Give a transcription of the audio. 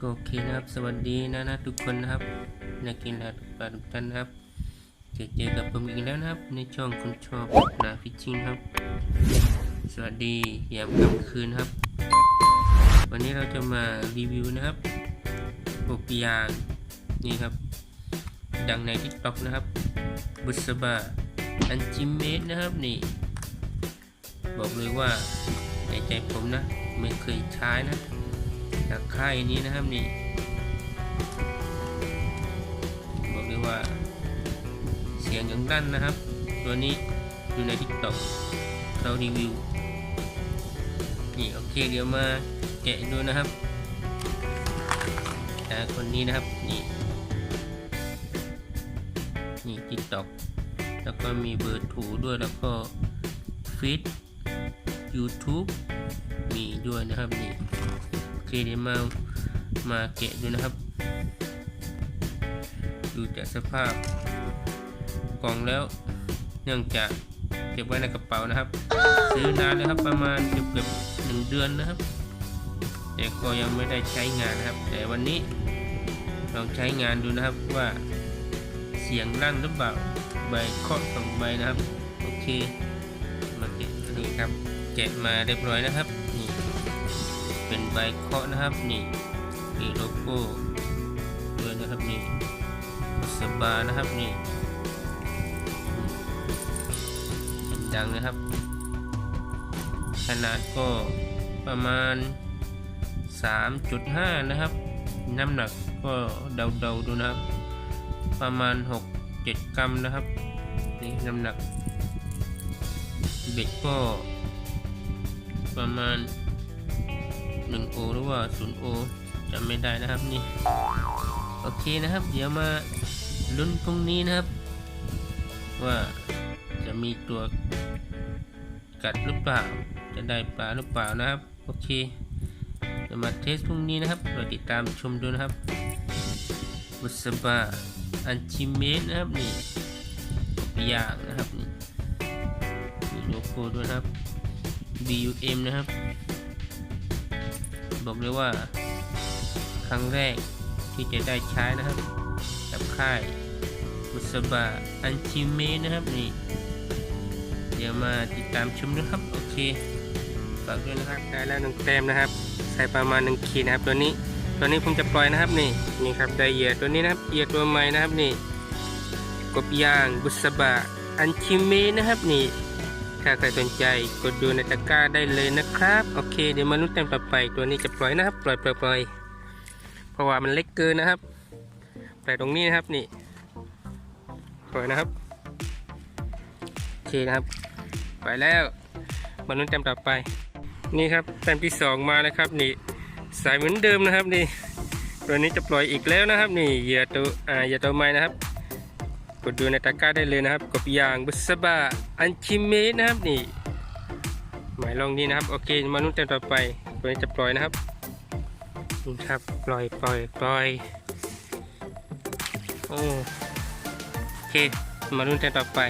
ก็โอเคนะครับ สวัสดีนะนะทุกคนนะครับ นักกีฬาทุกปลาทุกท่านนะครับเจอเจอกับผมอีกแล้วนะครับ ในช่องคนชอบนาฟิชชิงครับ สวัสดียามค่ำคืนครับ วันนี้เราจะมารีวิวนะครับปกยางนี่ครับ ดังใน TikTok นะครับ บุษบาอันจิเมตนะครับนี่ บอกเลยว่าในใจผมนะ ไม่เคยใช้นะ จากค่ายนี้นะครับนี่บอกเลยว่า เสียงอย่างดั้นนะครับ ตัวนี้อยู่ใน TikTok เขารีวิวนี่โอเคเดี๋ยวมาแกะดูนะครับอ่าคนนี้นะครับนี่นี่ TikTok แล้วก็มีเบอร์ถูด้วยแล้วก็ฟีด YouTube มีด้วยนะครับนี่ เคเดี๋ยวมามาแกะดูนะครับ ดูจากสภาพกล่องแล้ว เนื่องจากเก็บไว้ในกระเป๋านะครับ ซื้อนานแล้วครับประมาณเกือบเกือบหนึ่งเดือนนะครับ แต่ก็ยังไม่ได้ใช้งานนะครับ แต่วันนี้ลองใช้งานดูนะครับว่าเสียงลั่นหรือเปล่าใบเคาะสองใบนะครับ โอเค มาแกะนี่ครับแกะมาเรียบร้อยนะครับนี่ บเคาะนะครับนี่มีโลโก้ด้วยนะครับนี่สบานะครับนี่ดังนะครับ ขนาดก็ประมาณ 3.5 นะครับ น้ำหนักก็เดาๆดูนะครับ ประมาณ 6-7 กรัมนะครับ นี่น้ำหนักเบ็ดก็ประมาณ 1โอหรือว่า0โอจำไม่ได้นะครับนี่ โอเคนะครับ เดี๋ยวมาลุ้นตรงนี้นะครับ ว่าจะมีตัวกัดหรือเปล่า จะได้ปลาหรือเปล่านะครับ โอเคเดี๋ยวมาเทสพรุ่งนี้นะครับเราติดตามชมดูนะครับบุษบาอันชิเมตนะครับนี่ย่างนะครับนี่มีโลโก้ด้วยครับ BUM นะครับ บอกเลยว่า ครั้งแรกที่จะได้ใช้นะครับ กับค่ายบุษบาอันชิเมนะครับนี่เดี๋ยวมาติดตามชมนะครับ โอเคฝากด้วยนะครับได้แล้วหนึ่งแต้มนะครับ ใส่ประมาณหนึ่งขีดนะครับตัวนี้ตัวนี้ผมจะปล่อยนะครับนี่นี่ครับได้เหยื่อตัวนี้นะครับเหยื่อตัวใหม่นะครับนี่กบยางบุษบาอันชิเมนะครับนี่ ถ้าใครสนใจกดดูในตะกร้าได้เลยนะครับ โอเค เดี๋ยวมาลุ้นเต็มต่อไปตัวนี้จะปล่อยนะครับ ปล่อยปล่อยปล่อยเพราะว่ามันเล็กเกินนะครับปล่อยตรงนี้นะครับนี่ปล่อยนะครับโอเคนะครับไปแล้วมาลุ้นเต็มต่อไป นี่ครับแต้มที่สองมาแล้วครับนี่สายเหมือนเดิมนะครับนี่ตัวนี้จะปล่อยอีกแล้วนะครับ นี่เหยื่อตัวอ่าเหยื่อตัวใหม่นะครับ กดดูในตะกร้าได้เลยนะครับกบยางบุษบา อันชิเมตนะครับนี่หมายลองนี้นะครับโอเคมาลุ้นเต็มต่อไปตัวนี้จะปล่อยนะครับนี่ครับปล่อยปล่อยปล่อยโอ้โอเคมาลุ้นเต็มต่อไป